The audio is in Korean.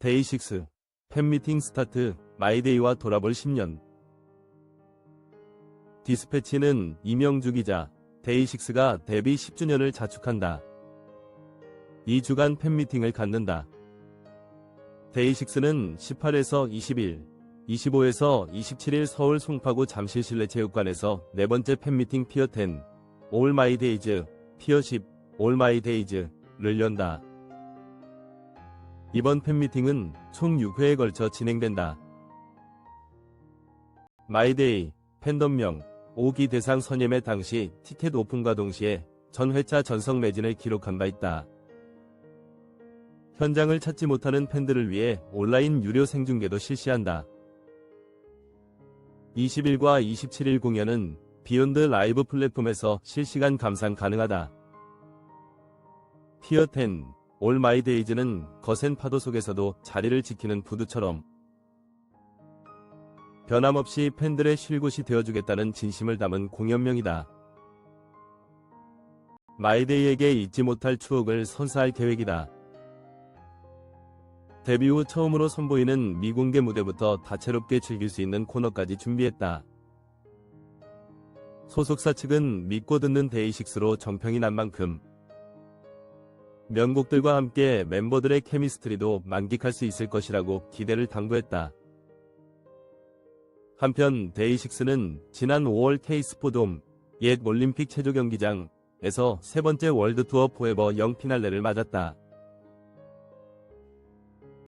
데이식스 팬미팅 스타트 마이데이와 돌아볼 10년 디스패치는 이명주 기자 데이식스가 데뷔 10주년을 자축한다. 2주간 팬미팅을 갖는다. 데이식스는 18에서 20일, 25에서 27일 서울 송파구 잠실실내체육관에서 네 번째 팬미팅 피어 10, 올 마이 데이즈, 피어 10, 올 마이 데이즈를 연다. 이번 팬미팅은 총 6회에 걸쳐 진행된다. 마이데이, 팬덤명, 5기 대상 선예매 당시 티켓 오픈과 동시에 전 회차 전성 매진을 기록한 바 있다. 현장을 찾지 못하는 팬들을 위해 온라인 유료 생중계도 실시한다. 20일과 27일 공연은 비욘드 라이브 플랫폼에서 실시간 감상 가능하다. 피어 10, 올 마이 데이즈는 거센 파도 속에서도 자리를 지키는 부두처럼 변함없이 팬들의 쉴 곳이 되어주겠다는 진심을 담은 공연명이다. 마이데이에게 잊지 못할 추억을 선사할 계획이다. 데뷔 후 처음으로 선보이는 미공개 무대부터 다채롭게 즐길 수 있는 코너까지 준비했다. 소속사 측은 믿고 듣는 데이식스로 정평이 난 만큼 명곡들과 함께 멤버들의 케미스트리도 만끽할 수 있을 것이라고 기대를 당부했다. 한편 데이식스는 지난 5월 케이스포돔 옛 올림픽 체조 경기장에서 세 번째 월드 투어 포에버 영 피날레를 맞았다.